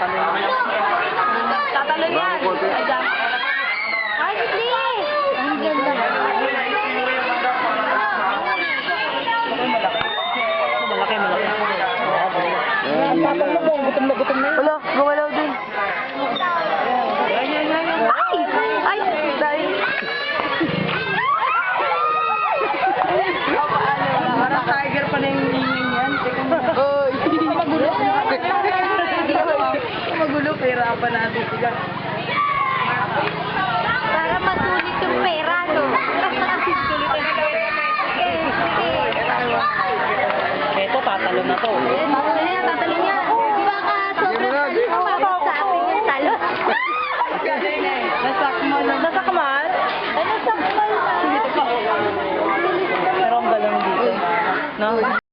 magtatanong. Tatanong yan. Ayan. Ay, hindi. Ang ganda. Malaki, malaki. Gutom na gutom na yun. Wala, gumalaw Apa natin sila. Para masulit yung pera, no? Ito, tatalo na to. Tatalo niya, tatalo niya. Baka sobrang talo, sa atin yung talo. Nasakmal. Nasakmal? Ano sa kumal na? Pero ang galang dito. No?